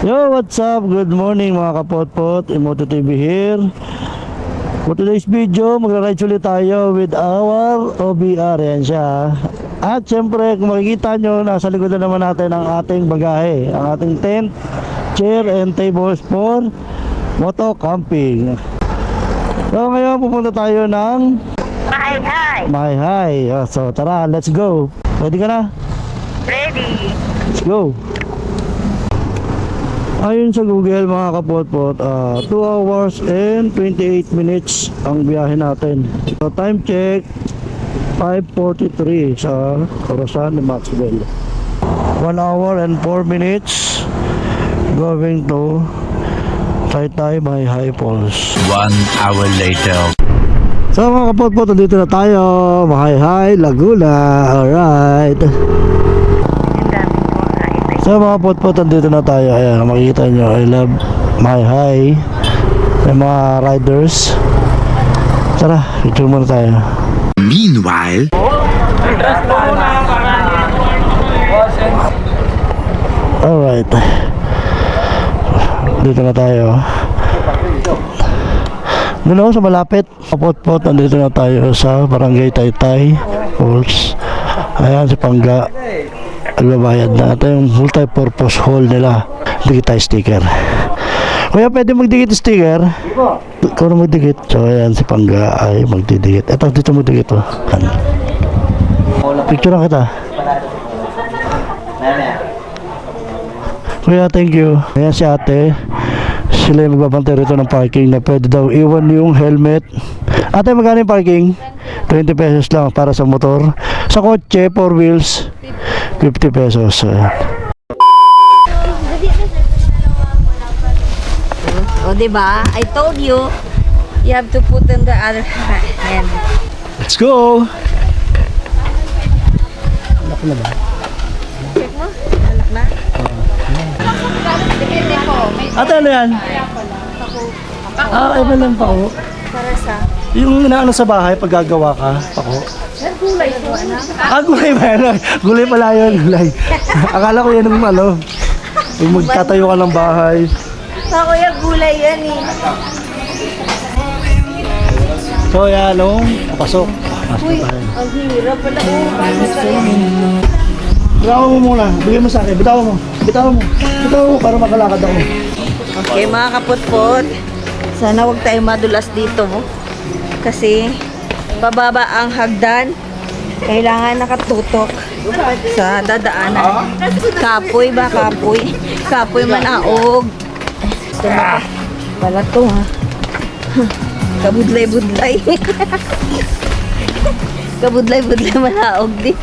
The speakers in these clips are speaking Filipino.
Yo, what's up? Good morning mga kapotpot. Emoto TV here. For today's video, magra-ride ulit tayo with our OBR. Yan siya. At syempre, kung makikita nyo, nasa likod na naman natin ang ating bagahe. Ang ating tent, chair, and tables for moto camping. So ngayon, pupunta tayo ng. My High. Oh, So tara, let's go. Ready ka na? Ready. Let's go. Ayon sa Google mga kapotpot, 2 hours and 28 minutes ang biyahe natin. So time check, 5.43 sa Corazon de Maxwell. 1 hour and 4 minutes going to Taytay by High Falls. One hour later. So mga kapotpot, dito na tayo. Mahay High, Laguna. Alright. Ang dami ko ay So mga potpot, dito na tayo. Ayan, makikita nyo, I love my high. May mga riders. Tara, picture muna tayo. Meanwhile, Alright. Dito na tayo. Doon ako sa malapit. Potpot, nandito na tayo sa Barangay Taytay Falls. Ayan si Pangga. Nagbabayad na. Ito yung multi-purpose hall nila. Dikit tayo sticker. Kuya, pwede magdikit sticker? Ikaw na magdikit. So, ayan si Pangga ay magdidikit. Ito, dito magdikit. Oh. Picture lang kita. Kuya, thank you. Ayan si ate. Sila yung magbabantay rito ng parking na pwede daw iwan yung helmet. Ate, magkano yung parking? 20 pesos lang para sa motor. Sa kotse, 4 wheels, 50 pesos. Ayan. O, di ba? I told you, you have to put in the other hand. Let's go! Anak na ba? Check mo? Anak na? Ate, ano yan? Ah, iba lang pako. para sa... Yung inaano sa bahay pag gagawa ka, pako. Gulay po, anak. Ah, gulay ba yan? Gulay pala yun, gulay. Akala ko yan yung ano, yung magtatayo ka ng bahay. Pa, kuya, gulay yan eh. So, yan, ano, pasok. Pasok Uy, tayo. ang hirap pala. Oh, paano kaya? Bitawan mo muna. Bigyan mo sa akin. Bitawan mo. Bitawan mo. Bitawan mo para makalakad ako. Okay, mga kaputpot. Sana huwag tayo madulas dito. Kasi, bababa ang hagdan. Kailangan nakatutok sa dadaanan. Kapoy ba? Kapoy. Kapoy mo pa? Wala to ha. Kabudlay-budlay. Kabudlay-budlay manaog din.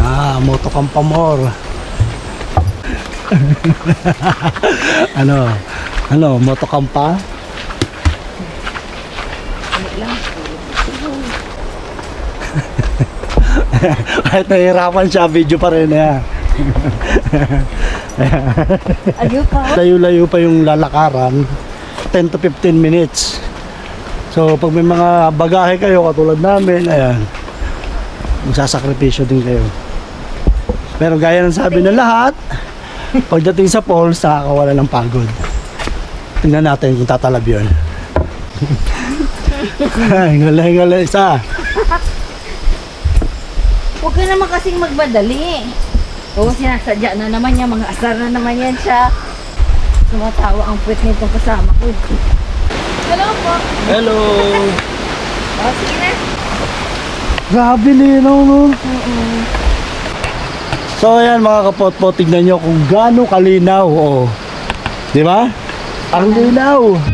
Ah, moto kampamor. ano? Ano? Moto kampa? Kahit nahihirapan siya, video pa rin eh. Ayun pa. Layo-layo pa yung lalakaran. 10 to 15 minutes. So, pag may mga bagahe kayo, katulad namin, ayan, magsasakripisyo din kayo. Pero gaya ng sabi ng lahat, pagdating sa falls, nakakawala ng pagod. Tingnan natin kung tatalab yun. Hingalay-hingalay isa. Huwag ka naman kasing magmadali. Oo, sinasadya na naman niya. Mga asar na naman yan siya. Tumatawa ang puwet nitong kasama ko. Hello po. Hello! O, sige na. Grabe linaw nun. So ayan mga kapotpo, tignan nyo kung gaano kalinaw. Oh. Di ba? Ang linaw.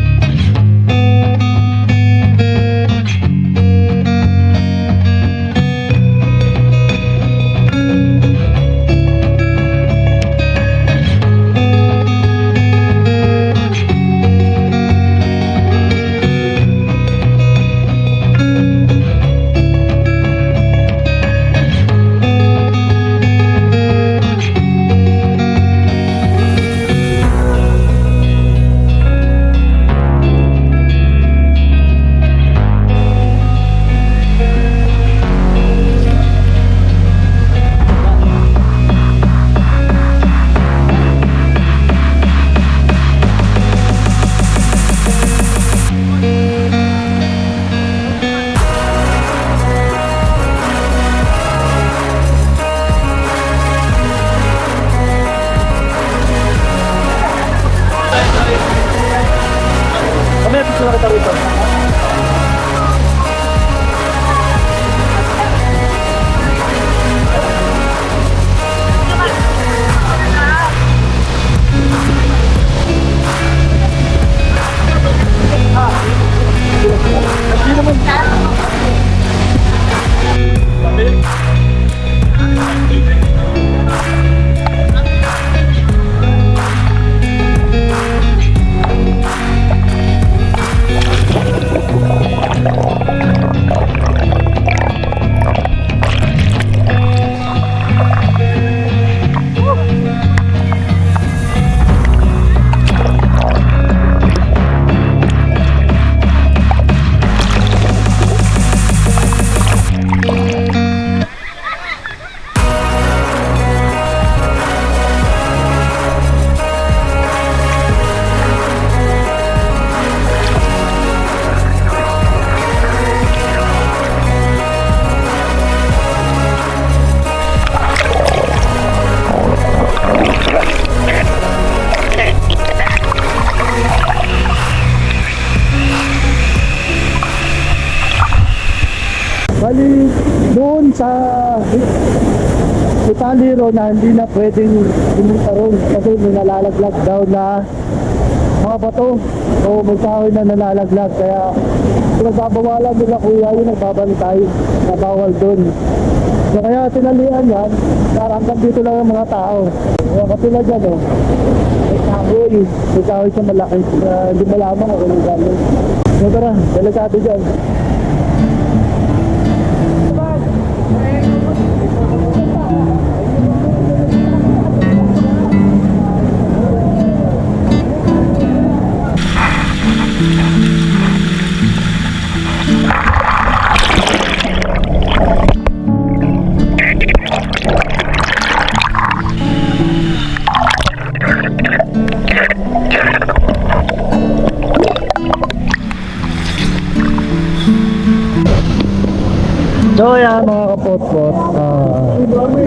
我们走。Aliro na hindi na pwedeng pumunta kasi may nalalaglag daw na mga bato. O may kahoy na nalalaglag. Kaya pinagbabawalan nila kuya yung nagbabantay na bawal doon so kaya tinalian yan. Para hanggang dito lang ang mga tao. Kaya katulad yan oh. May kahoy. May kahoy sa malaki. Na hindi malaman kung ano gano'n so tara delikado dyan. So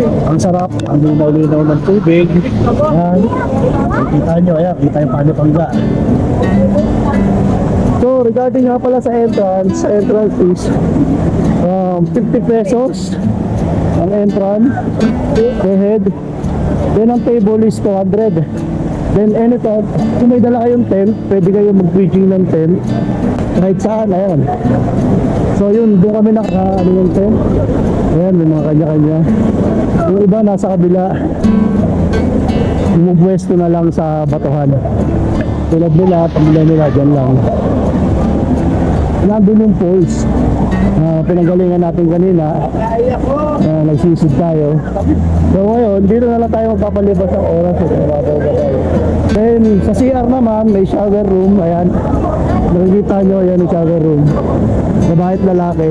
ang sarap, ang linaw-linaw ng tubig. Yan, kita nyo, ayan, kita yung paano pangga. So regarding nga pala sa entrance, sa entrance fees, um, 50 pesos ang entrance per head. Then ang table is 200. Then anytime, kung may dala kayong tent, pwede kayo mag-bridging ng tent. Kahit saan, ayan. So yun, doon kami naka ano yung tent. Ayan, may mga kanya-kanya. Yung iba nasa kabila. Bumupwesto na lang sa batuhan. Tulad nila, pamilya nila, dyan lang. Nandun yung falls. na pinanggalingan natin kanina. Uh, nagsisid tayo. So ngayon, dito na lang tayo magpapalibas ng oras. Eh, mababaw ba tayo. Then sa CR naman, may shower room. Ayan. Nakikita nyo, ayan yung shower room. Babae at lalaki.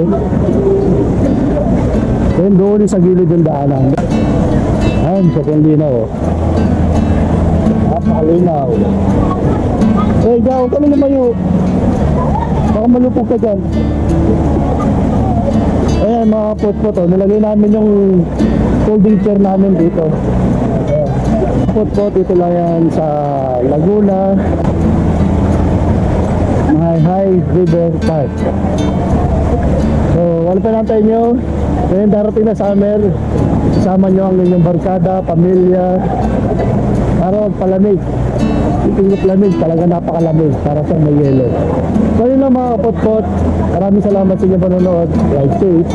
Then doon sa gilid ng daanan. Ayan, sa kong linaw. oh. Napakalinaw. Eh, ikaw, kami lumayo. Baka malupog ka dyan. Ayan mga pot-pot oh. Nilagay namin yung folding chair namin dito. Ayan. Pot-pot ito lang yan sa Laguna. Mahayhay River Park. So, wala pa lang tayo nyo. Ngayon darating na summer. Sama nyo ang inyong barkada, pamilya. Para magpalamig. Iting lamig, talaga napakalamig para sa may yelo. So yun lang mga kapot-pot. Maraming salamat sa inyong panonood. Ride safe.